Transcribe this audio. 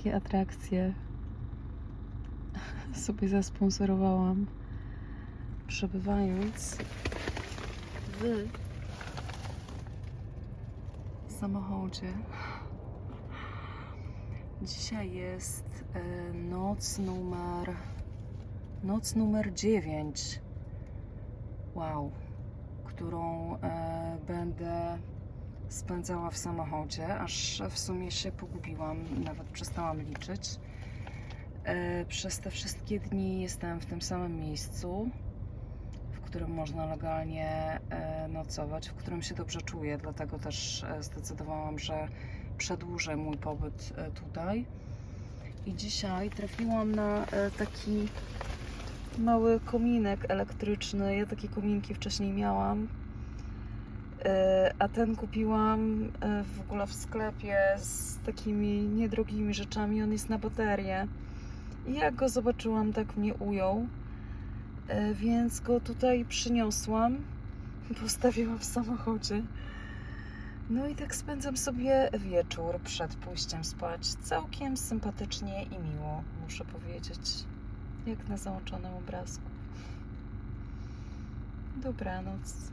takie atrakcje sobie zasponsorowałam, przebywając w samochodzie. Dzisiaj jest e, noc numer noc numer 9. Wow, którą e, będę spędzała w samochodzie, aż w sumie się pogubiłam, nawet przestałam liczyć. E, przez te wszystkie dni jestem w tym samym miejscu, w którym można legalnie e, nocować, w którym się dobrze czuję, dlatego też e, zdecydowałam, że przedłużę mój pobyt tutaj. I dzisiaj trafiłam na taki mały kominek elektryczny. Ja takie kominki wcześniej miałam. A ten kupiłam e, w ogóle w sklepie z takimi niedrogimi rzeczami. On jest na baterię. I jak go zobaczyłam, tak mnie ujął. E, Więc go tutaj przyniosłam. Postawiłam w samochodzie. No i tak spędzam sobie wieczór przed pójściem spać. Całkiem sympatycznie i miło, muszę powiedzieć. Jak na załączonym obrazku. Dobranoc.